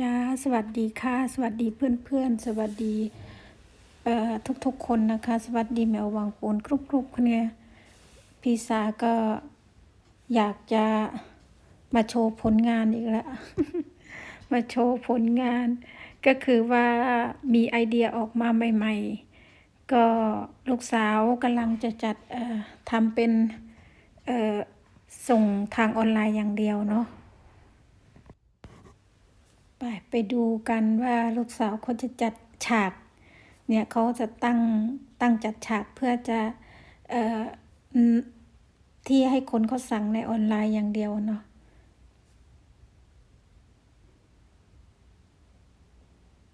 จ้าสวัสดีค่ะ สวัสดีเพื่อนๆ สวัสดีทุกๆคนนะคะ สวัสดีแมววังปูนกรุบๆคนเนี่ยพี่สาก็อยากจะมาโชว์ผลงานอีกแล้วมาโชว์ผลงาน ก็คือว่ามีไอเดียออกมาใหม่ๆ ก็ลูกสาวกำลังจะจัดทำเป็นส่งทางออนไลน์อย่างเดียวเนาะ ไปไปดูกันว่าลูกสาวเขาจะจัดฉาก เนี่ยเขาจะตั้งตั้งจัดฉากเพื่อจะเอ่อที่ให้คนเขาสั่งในออนไลน์อย่างเดียวเนาะ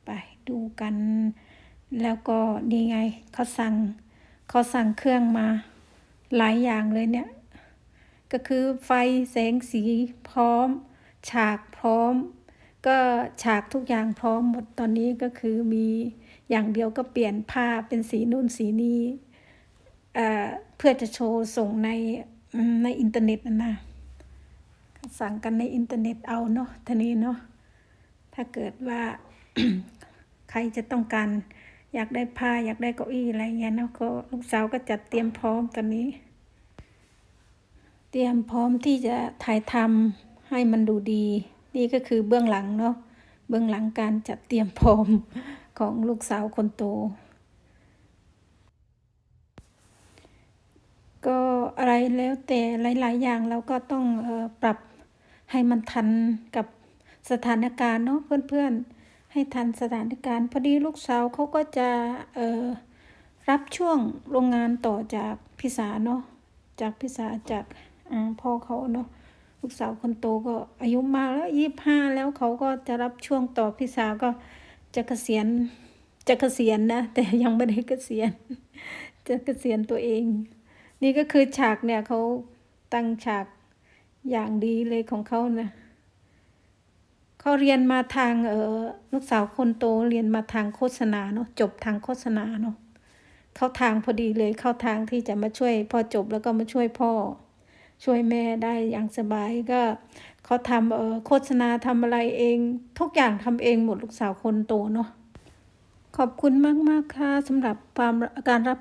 ไปดูกัน แล้วก็นี่ไงเขาสั่งเขาสั่งเครื่องมาหลายอย่างเลยเนี่ย ก็คือไฟแสงสีพร้อม ฉากพร้อม ก็ฉากทุกอย่างพร้อมหมดตอนนี้ก็คือมีอย่างเดียวก็เปลี่ยนผ้าเป็นสีนู่นสีนี้เอ่อเพื่อจะโชว์ส่งในในอินเทอร์เน็ตนะนะสั่งกันในอินเทอร์เน็ตเอาเนาะทีนี้เนาะถ้าเกิดว่าใครจะต้องการอยากได้ผ้าอยากได้เก้าอี้อะไรเงี้ยเนาะก็ลูกสาวก็จัดเตรียมพร้อมตอนนี้ เตรียมพร้อมที่จะถ่ายทำให้มันดูดี นี่ก็คือเบื้องหลังเนาะเบื้องหลังการจัดเตรียมพร้อมของลูกสาวคนโต ก็อะไรแล้วแต่หลาย ๆ อย่างเราก็ต้องออปรับให้มันทันกับสถานการณ์เนาะเพื่อน ๆ ให้ทันสถานการณ์ พอดีลูกสาวเขาก็จะรับช่วงโรงงานต่อจากพี่สาเนาะจากพี่สาจากพ่อเขาเนาะ ลูกสาวคนโตก็อายุมากแล้วยี่ห้าแล้วเขาก็จะรับช่วงต่อพี่สาวก็จะเกษียณจะเกษียณนะแต่ยังไม่ได้เกษียณ จะเกษียณตัวเอง นี่ก็คือฉากเนี่ยเขาตั้งฉากอย่างดีเลยของเขานะเขาเรียนมาทางเออลูกสาวคนโตเรียนมาทางโฆษณาเนาะจบทางโฆษณาเนาะเข้าทางพอดีเลยเข้าทางที่จะมาช่วยพอจบแล้วก็มาช่วยพ่อ ช่วยแม่ได้อย่างสบายก็เขาทำเออโฆษณาทำอะไรเอง ทุกอย่างทำเองหมดลูกสาวคนโตเนาะขอบคุณมาก ๆ ค่ะสำหรับความการรับ